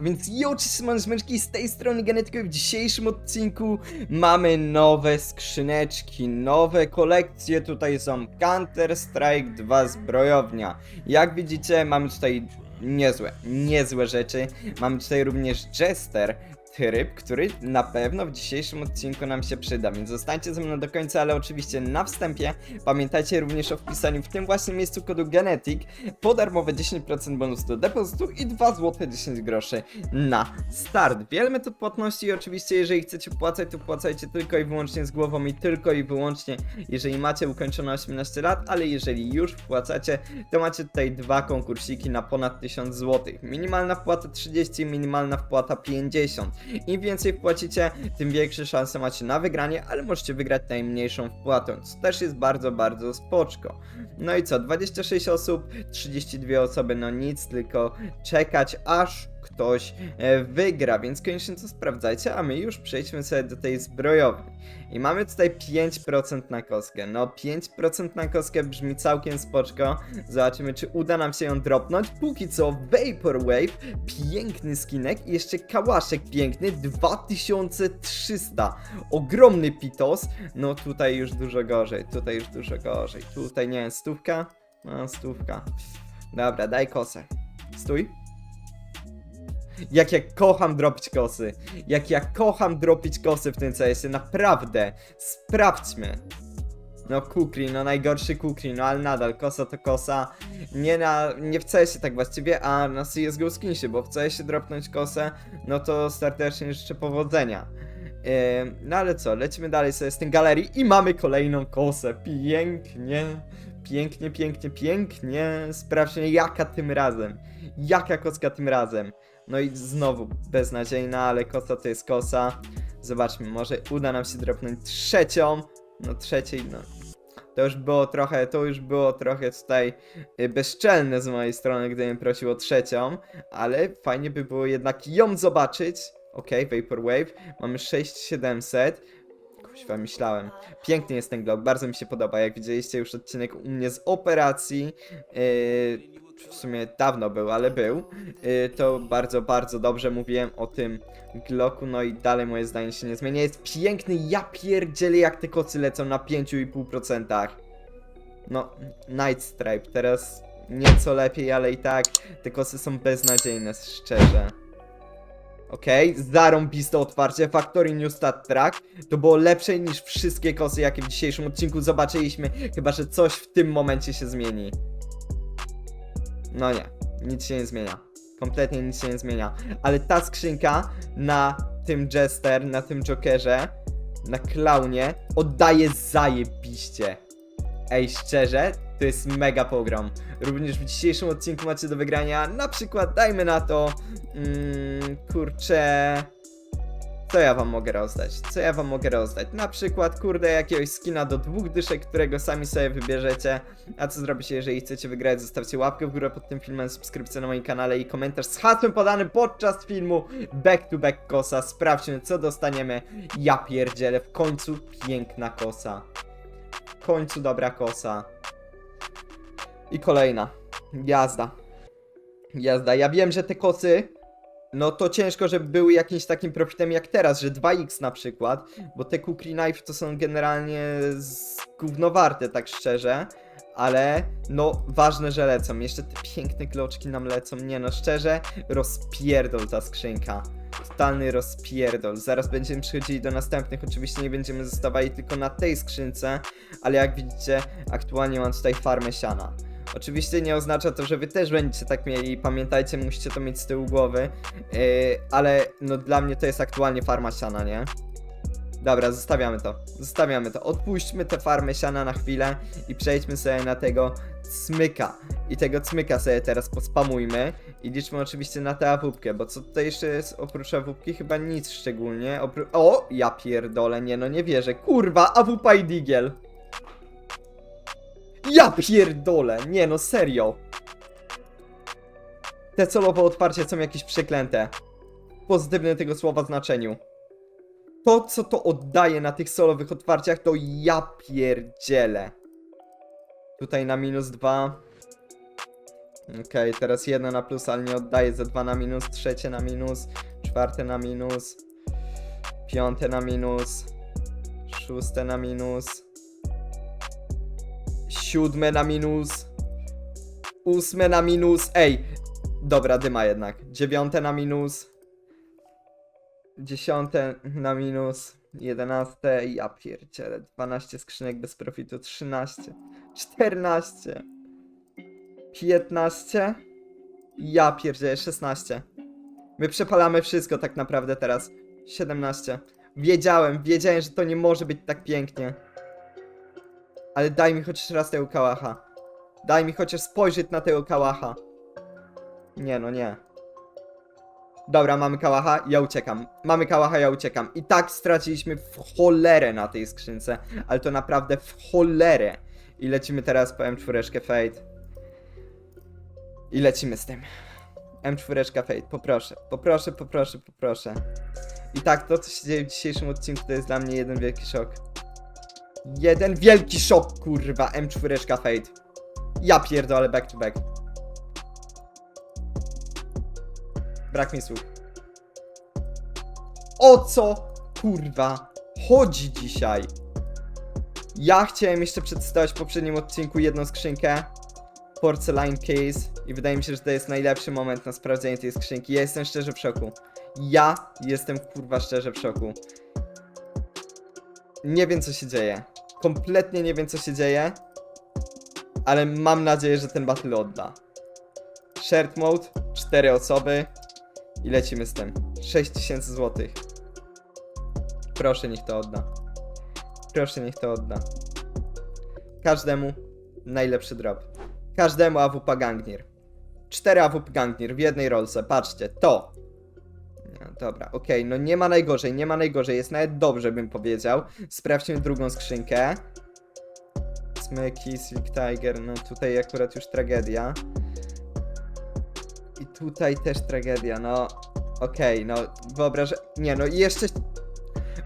A więc jo, cześć, mączmyczki, z tej strony Genetyko i w dzisiejszym odcinku mamy nowe skrzyneczki, nowe kolekcje, tutaj są Counter Strike 2 zbrojownia. Jak widzicie, mamy tutaj niezłe, niezłe rzeczy. Mamy tutaj również Jester, tryb, który na pewno w dzisiejszym odcinku nam się przyda, więc zostańcie ze mną do końca, ale oczywiście na wstępie pamiętajcie również o wpisaniu w tym właśnie miejscu kodu Genetic po darmowe 10% bonus do depozytu i 2 zł 10 groszy na start. Wiele metod płatności i oczywiście jeżeli chcecie płacać, to płacajcie tylko i wyłącznie z głową i tylko i wyłącznie jeżeli macie ukończone 18 lat, ale jeżeli już wpłacacie, to macie tutaj dwa konkursiki na ponad 1000 zł. Minimalna wpłata 30, minimalna wpłata 50. Im więcej wpłacicie, tym większe szanse macie na wygranie, ale możecie wygrać najmniejszą wpłatą, co też jest bardzo, bardzo spoczko. No i co, 26 osób, 32 osoby, no nic, tylko czekać aż ktoś e, wygra, więc koniecznie to sprawdzajcie, a my już przejdźmy sobie do tej zbrojowni. I mamy tutaj 5% na kostkę. No 5% na kostkę brzmi całkiem spoczko. Zobaczymy, czy uda nam się ją dropnąć. Póki co Vaporwave, piękny skinek i jeszcze kałaszek piękny, 2300. Ogromny pitos. No tutaj już dużo gorzej, tutaj już dużo gorzej. Tutaj nie stówka? No stówka. Dobra, daj kosę. Stój. Jak ja kocham dropić kosy. Jak ja kocham dropić kosy w tym CS-ie, naprawdę. Sprawdźmy. No Kukri, no najgorszy Kukri, no ale nadal, kosa to kosa. Nie na, nie w CS-ie tak właściwie, a na CSGO skinsie, bo w CS-ie dropnąć kosę, no to serdecznie życzę powodzenia. Ym, no ale co, lecimy dalej sobie z tym galerii i mamy kolejną kosę. Pięknie, pięknie, pięknie, pięknie. Sprawdźmy jaka tym razem. Jaka koska tym razem. No i znowu beznadziejna, ale kosa to jest kosa. Zobaczmy, może uda nam się dropnąć trzecią. No trzeciej, no. To już było trochę, to już było trochę tutaj y, bezczelne z mojej strony, gdybym prosił o trzecią, ale fajnie by było jednak ją zobaczyć. Okej, Vaporwave. Mamy 6700. Kuźwa, myślałem. Piękny jest ten glock, bardzo mi się podoba. Jak widzieliście już odcinek u mnie z operacji, yy, w sumie dawno był, ale był, yy, to bardzo, bardzo dobrze mówiłem o tym glocku, no i dalej moje zdanie się nie zmienia. Jest piękny, ja pierdzielę jak te kocy lecą na 5,5%. No, Night Stripe, teraz nieco lepiej, ale i tak te kosy są beznadziejne, szczerze. Okej, okay, zarąbiste otwarcie, Factory New Stat Track. To było lepsze niż wszystkie kosy, jakie w dzisiejszym odcinku zobaczyliśmy, chyba że coś w tym momencie się zmieni. No nie, nic się nie zmienia. Kompletnie nic się nie zmienia. Ale ta skrzynka na tym Jester, na tym Jokerze, na Clownie oddaje zajebiście. Ej, szczerze, to jest mega pogrom. Również w dzisiejszym odcinku macie do wygrania na przykład, dajmy na to, mm, kurczę... Co ja wam mogę rozdać? Co ja wam mogę rozdać? Na przykład, kurde, jakiegoś skina do dwóch dyszek, którego sami sobie wybierzecie. A co zrobicie, jeżeli chcecie wygrać? Zostawcie łapkę w górę pod tym filmem, subskrypcję na moim kanale i komentarz z hasłem podanym podczas filmu Back to Back Kosa. Sprawdźmy, co dostaniemy. Ja pierdzielę, w końcu piękna kosa. W końcu dobra kosa. I kolejna. Jazda. Jazda. Ja wiem, że te kosy no to ciężko, żeby były jakimś takim profitem jak teraz, że 2x na przykład, bo te Kukri Knife to są generalnie gównowarte, tak szczerze, ale no ważne, że lecą. Jeszcze te piękne kloczki nam lecą. Nie no, szczerze, rozpierdol ta skrzynka. Totalny rozpierdol. Zaraz będziemy przechodzili do następnych. Oczywiście nie będziemy zostawali tylko na tej skrzynce, ale jak widzicie, aktualnie mam tutaj farmę siana. Oczywiście nie oznacza to, że wy też będziecie tak mieli. Pamiętajcie, musicie to mieć z tyłu głowy. Yy, ale no dla mnie to jest aktualnie farma siana, nie? Dobra, zostawiamy to. Zostawiamy to. Odpuśćmy tę farmę siana na chwilę i przejdźmy sobie na tego cmyka. I tego cmyka sobie teraz pospamujmy. I liczmy oczywiście na tę awupkę, bo co tutaj jeszcze jest oprócz awupki? Chyba nic szczególnie. Opró o! Ja pierdolę, nie no, nie wierzę. Kurwa, awupa i digiel. Ja pierdolę, nie no serio. Te celowe otwarcia są jakieś przeklęte. W pozytywnym tego słowa znaczeniu. To, co to oddaje na tych solowych otwarciach, to ja pierdzielę. Tutaj na minus dwa. Okej, teraz jedno na plus, ale nie oddaję, za dwa na minus, trzecie na minus, czwarte na minus, piąte na minus, szóste na minus, siódme na minus, ósme na minus, ej, dobra, dyma jednak, dziewiąte na minus, dziesiąte na minus, jedenaste, ja pierdzielę, 12 skrzynek bez profitu, 13, 14, 15, ja pierdzielę, 16. My przepalamy wszystko tak naprawdę teraz. 17. Wiedziałem, wiedziałem, że to nie może być tak pięknie. Ale daj mi chociaż raz tego kałacha. Daj mi chociaż spojrzeć na tego kałacha. Nie no, nie. Dobra, mamy kałacha, ja uciekam. Mamy kałacha, ja uciekam. I tak straciliśmy w cholerę na tej skrzynce, ale to naprawdę w cholerę. I lecimy teraz po M4 Fate. I lecimy z tym. M4 Fate, poproszę, poproszę, poproszę, poproszę. I tak, to co się dzieje w dzisiejszym odcinku to jest dla mnie jeden wielki szok. Jeden wielki szok, kurwa, M4 Fate. Ja pierdolę back to back. Brak mi słów. O co, kurwa, chodzi dzisiaj? Ja chciałem jeszcze przedstawić w poprzednim odcinku jedną skrzynkę. Porcelain Case i wydaje mi się, że to jest najlepszy moment na sprawdzenie tej skrzynki. Ja jestem szczerze w szoku. Ja jestem kurwa szczerze w szoku. Nie wiem co się dzieje. Kompletnie nie wiem co się dzieje. Ale mam nadzieję, że ten battle odda. Shared mode, 4 osoby i lecimy z tym. 6000 zł. Proszę niech to odda. Proszę niech to odda. Każdemu najlepszy drop. Każdemu AWP Gangnir. 4 AWP Gangnir w jednej rolce, patrzcie, to. Dobra, okej, no nie ma najgorzej, nie ma najgorzej, jest nawet dobrze bym powiedział. Sprawdźmy drugą skrzynkę. Smyki, Silk Tiger, no tutaj akurat już tragedia. I tutaj też tragedia, no okej, no wyobrażę, nie no i jeszcze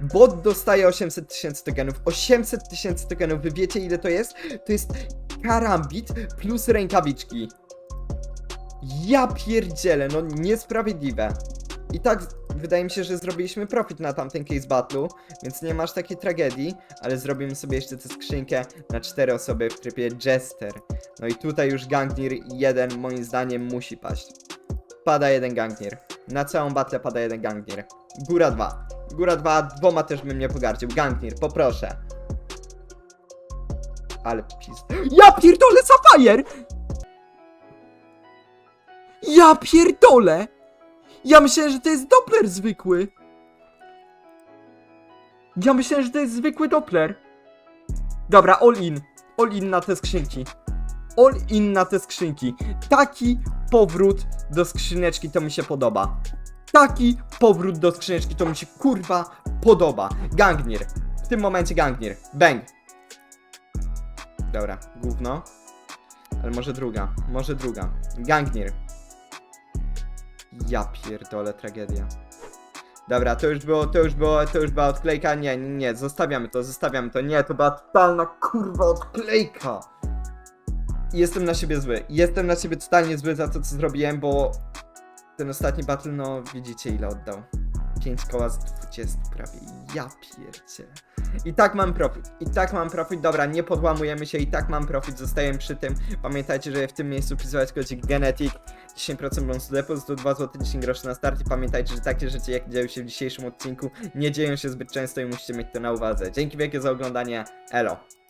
Bot dostaje 800 tysięcy tokenów. 800 tysięcy tokenów. Wy wiecie ile to jest? To jest karambit plus rękawiczki. Ja pierdzielę, no niesprawiedliwe. I tak wydaje mi się, że zrobiliśmy profit na tamten case battle'u, więc nie masz takiej tragedii, ale zrobimy sobie jeszcze tę skrzynkę na cztery osoby w trybie Jester. No i tutaj już Gangnir jeden moim zdaniem musi paść. Pada jeden Gangnir. Na całą battle pada jeden Gangnir. Góra 2. Góra 2, dwoma też bym nie pogardził. Gangnir, poproszę. Ale pis... Ja pierdolę Sapphire! Ja pierdolę! Ja myślałem, że to jest Doppler zwykły. Ja myślałem, że to jest zwykły Doppler. Dobra, all in. All in na te skrzynki. All in na te skrzynki. Taki powrót do skrzyneczki to mi się podoba. Taki powrót do skrzyneczki to mi się kurwa podoba. Gangnir. W tym momencie Gangnir. Bang. Dobra, gówno. Ale może druga, może druga. Gangnir. Ja pierdolę, tragedia. Dobra, to już było, to już było, to już była odklejka. Nie, nie, nie, zostawiamy to, zostawiamy to. Nie, to była totalna kurwa odklejka. Jestem na siebie zły. Jestem na siebie totalnie zły za to, co zrobiłem, bo ten ostatni battle, no widzicie ile oddał. 5 koła z 20 prawie. Ja pierdzie. I tak mam profit. I tak mam profit. Dobra, nie podłamujemy się. I tak mam profit. Zostajemy przy tym. Pamiętajcie, że w tym miejscu wpisywać kodzik Genetic. 10% bonusu depozytu, 2 zł 10 groszy na start. I pamiętajcie, że takie rzeczy jak dzieją się w dzisiejszym odcinku nie dzieją się zbyt często i musicie mieć to na uwadze. Dzięki wielkie za oglądanie. Elo.